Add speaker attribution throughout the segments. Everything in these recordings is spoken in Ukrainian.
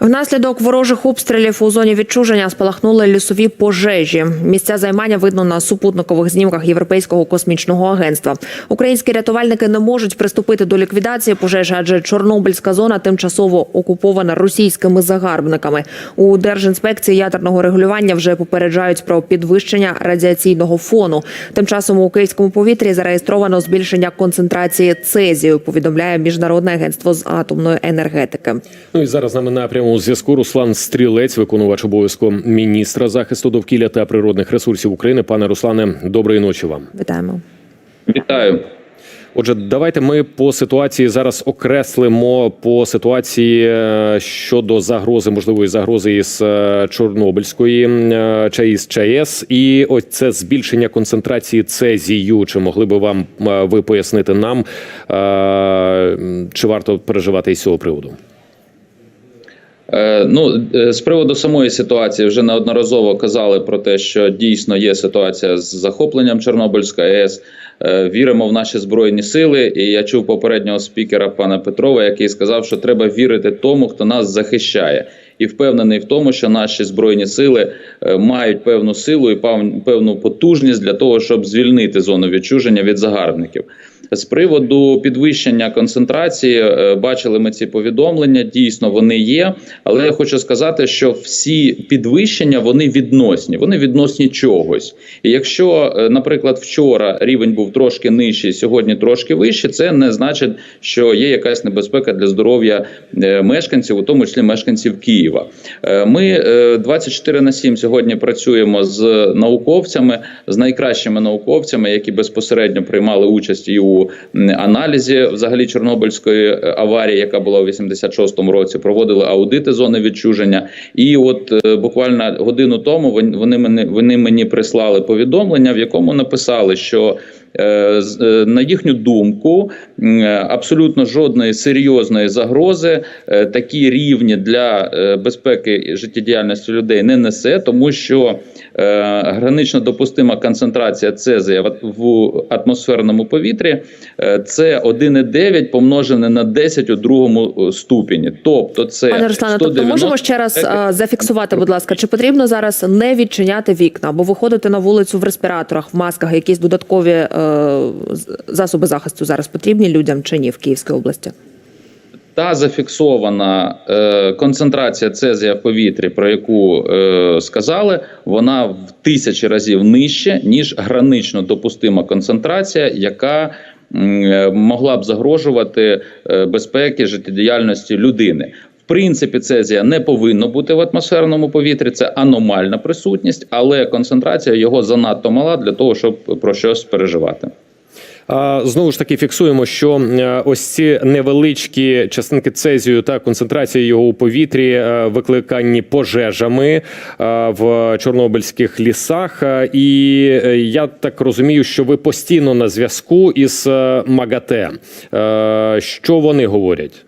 Speaker 1: Внаслідок ворожих обстрілів у зоні відчуження спалахнули лісові пожежі. Місця займання видно на супутникових знімках Європейського космічного агентства. Українські рятувальники не можуть приступити до ліквідації пожежі, адже Чорнобильська зона тимчасово окупована російськими загарбниками. У Держінспекції ядерного регулювання вже попереджають про підвищення радіаційного фону. Тим часом у київському повітрі зареєстровано збільшення концентрації цезію. Повідомляє міжнародне агентство з атомної енергетики.
Speaker 2: Ну і зараз нами на прямому зв'язку Руслан Стрілець, виконувач обов'язку міністра захисту довкілля та природних ресурсів України. Пане Руслане, доброї ночі вам.
Speaker 1: Вітаємо.
Speaker 3: Вітаю.
Speaker 2: Отже, давайте ми по ситуації зараз окреслимо по ситуації е, щодо загрози, можливої загрози із е, Чорнобильської е, чи із ЧАЕС, і ось це збільшення концентрації цезію. Чи могли би вам ви пояснити нам, чи варто переживати із цього приводу?
Speaker 3: Е, Ну, е, з приводу самої ситуації вже неодноразово казали про те, що дійсно є ситуація з захопленням Чорнобильської АЕС. Е, Віримо в наші збройні сили. І я чув попереднього спікера пана Петрова, який сказав, що треба вірити тому, хто нас захищає, і впевнений в тому, що наші збройні сили мають певну силу і певну потужність для того, щоб звільнити зону відчуження від загарбників. З приводу підвищення концентрації, е, бачили ми ці повідомлення. Дійсно, вони є. Але я хочу сказати, що всі підвищення вони відносні, вони відносні чогось. І якщо, е, наприклад, вчора рівень був трошки нижчий, сьогодні трошки вищий, це не значить, що є якась небезпека для здоров'я е, мешканців, у тому числі мешканців Києва. Ми е, 24 на 7 сьогодні працюємо з науковцями, з найкращими науковцями, які безпосередньо приймали участь і у м, аналізі взагалі Чорнобильської е, аварії, яка була у 86-му році. Проводили аудити зони відчуження. І от е, буквально годину тому вони мені вони мені прислали повідомлення, в якому написали, що на їхню думку е, абсолютно жодної серйозної загрози е, такі рівні для е, безпеки життєдіяльності людей не несе, тому що е, гранично допустима концентрація цезія в, атмосферному повітрі е, це 1,9 помножене на 10 у другому е, ступені. Тобто це
Speaker 1: Пане Руслане, тобто можемо ще раз зафіксувати, будь ласка, чи потрібно зараз не відчиняти вікна або виходити на вулицю в респіраторах, в масках, якісь додаткові е, засоби захисту зараз потрібні людям чи ні в Київській області?
Speaker 3: Та зафіксована е, концентрація цезія в повітрі, про яку е, сказали, вона в тисячі разів нижче, ніж гранично допустима концентрація, яка е, могла б загрожувати е, безпеки життєдіяльності людини. Принципі, цезія не повинно бути в атмосферному повітрі. Це аномальна присутність, але концентрація його занадто мала для того, щоб про щось переживати.
Speaker 2: Знову ж таки фіксуємо, що е, ось ці невеличкі частинки цезію та концентрація його у повітрі е, викликані пожежами е, в чорнобильських лісах. І я так розумію, що ви постійно на зв'язку із МАГАТЕ. Що вони говорять?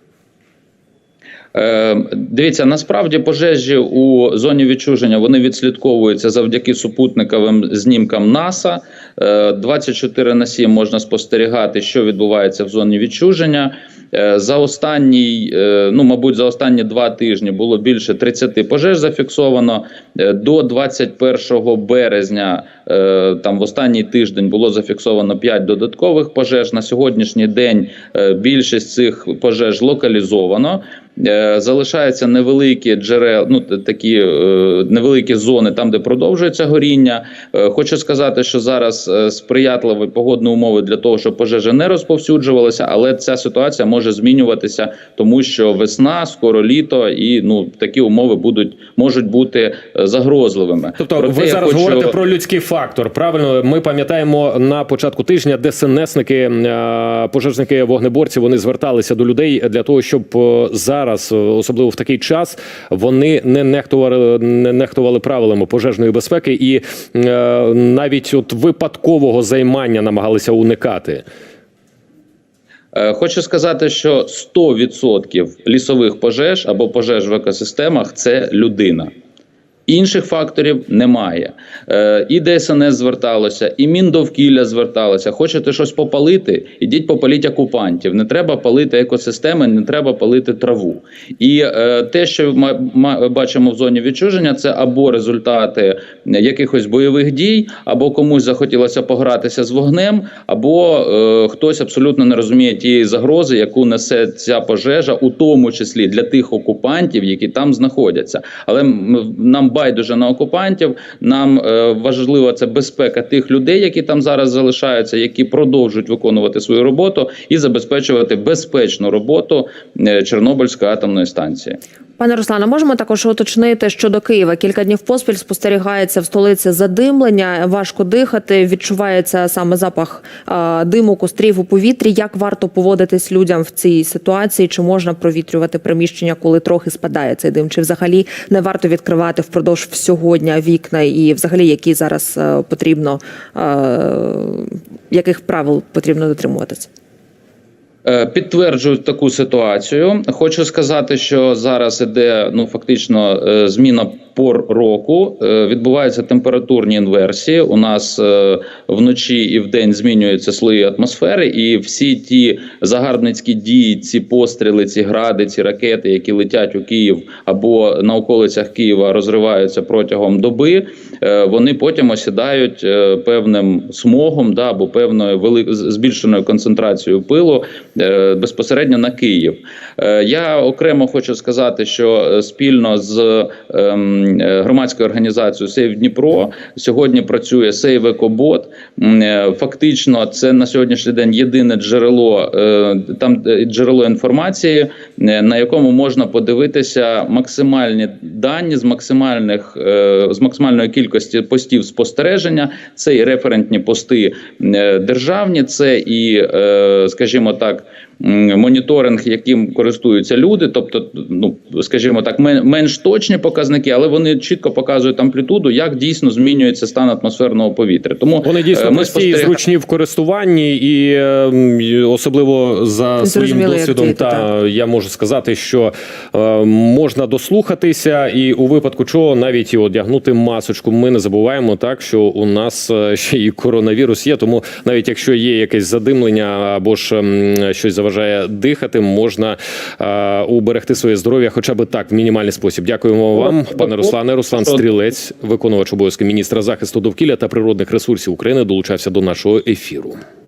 Speaker 3: Е, Дивіться, насправді пожежі у зоні відчуження вони відслідковуються завдяки супутниковим знімкам НАСА. Е, 24 на 7 можна спостерігати, що відбувається в зоні відчуження. Е, За останній, е, ну мабуть, за останні два тижні було більше 30 пожеж зафіксовано. Е, До 21 березня, е, там в останній тиждень було зафіксовано 5 додаткових пожеж. На сьогоднішній день е, більшість цих пожеж локалізовано. Е, Залишаються невеликі джерела, ну такі е, невеликі зони, там де продовжується горіння. Е, Хочу сказати, що зараз сприятливі погодні умови для того, щоб пожежа не розповсюджувалася, але ця ситуація може змінюватися, тому що весна, скоро літо, і ну такі умови будуть можуть бути загрозливими.
Speaker 2: Тобто,
Speaker 3: Проте
Speaker 2: ви зараз
Speaker 3: хочу-
Speaker 2: говорите про людський фактор. Правильно, ми пам'ятаємо на початку тижня, ДСНСники, е, пожежники, вогнеборці, вони зверталися до людей для того, щоб е, зараз, е, особливо в такий час, вони не нехтували, не нехтували правилами пожежної безпеки і е, навіть от випадкового займання намагалися уникати.
Speaker 3: Е, Хочу сказати, що 100% лісових пожеж або пожеж в екосистемах це людина. Інших факторів немає. Е, і ДСНС зверталося, і Міндовкілля зверталося. Хочете щось попалити? Ідіть попаліть окупантів. Не треба палити екосистеми, не треба палити траву. І е, те, що ми бачимо в зоні відчуження, це або результати якихось бойових дій, або комусь захотілося погратися з вогнем, або е, хтось абсолютно не розуміє тієї загрози, яку несе ця пожежа, у тому числі для тих окупантів, які там знаходяться. Але нам байдуже на окупантів. Нам е, важлива це безпека тих людей, які там зараз залишаються, які продовжують виконувати свою роботу і забезпечувати безпечну роботу е, Чорнобильської атомної станції.
Speaker 1: Пане Руслане, можемо також уточнити щодо Києва. Кілька днів поспіль спостерігається в столиці задимлення, важко дихати. Відчувається саме запах диму, кострів у повітрі. Як варто поводитись людям в цій ситуації? Чи можна провітрювати приміщення, коли трохи спадає цей дим? Чи взагалі не варто відкривати впродовж всього дня вікна? І взагалі які зараз е, потрібно е, яких правил потрібно дотримуватися?
Speaker 3: Е, Підтверджую таку ситуацію. Хочу сказати, що зараз іде ну фактично е, зміна пор року. Е, Відбуваються температурні інверсії. У нас е, вночі і вдень змінюються слої атмосфери, і всі ті загарбницькі дії, ці постріли, ці гради, ці ракети, які летять у Київ або на околицях Києва розриваються протягом доби. е, Вони потім осідають певним смогом, да або певною вели... збільшеною концентрацією пилу безпосередньо на Київ. Я окремо хочу сказати, що спільно з ем, громадською організацією Сейв Дніпро сьогодні працює Сейв Екобот. Е, Фактично, це на сьогоднішній день єдине джерело е, там е, джерело інформації, е, на якому можна подивитися максимальні дані з максимальних е, з максимальної кількості постів спостереження. Це і референтні пости е, державні, це і, е, скажімо так. Моніторинг, яким користуються люди, тобто, ну скажімо так, менш точні показники, але вони чітко показують амплітуду, як дійсно змінюється стан атмосферного повітря. Тому
Speaker 2: Вони дійсно
Speaker 3: ми
Speaker 2: прості зручні в користуванні, і е, м, і особливо за своїм
Speaker 1: Зрозуміло, як
Speaker 2: досвідом, та я можу сказати, що е, можна дослухатися, і у випадку чого навіть і одягнути масочку. Ми не забуваємо так, що у нас е, ще і коронавірус є. Тому навіть якщо є якесь задимлення або ж щось заважає дихати, можна е, уберегти своє здоров'я, хоча б так в мінімальний спосіб. Дякуємо вам, пане Руслане. Руслан Стрілець, виконувач обов'язки міністра захисту довкілля та природних ресурсів України, долучався до нашого ефіру.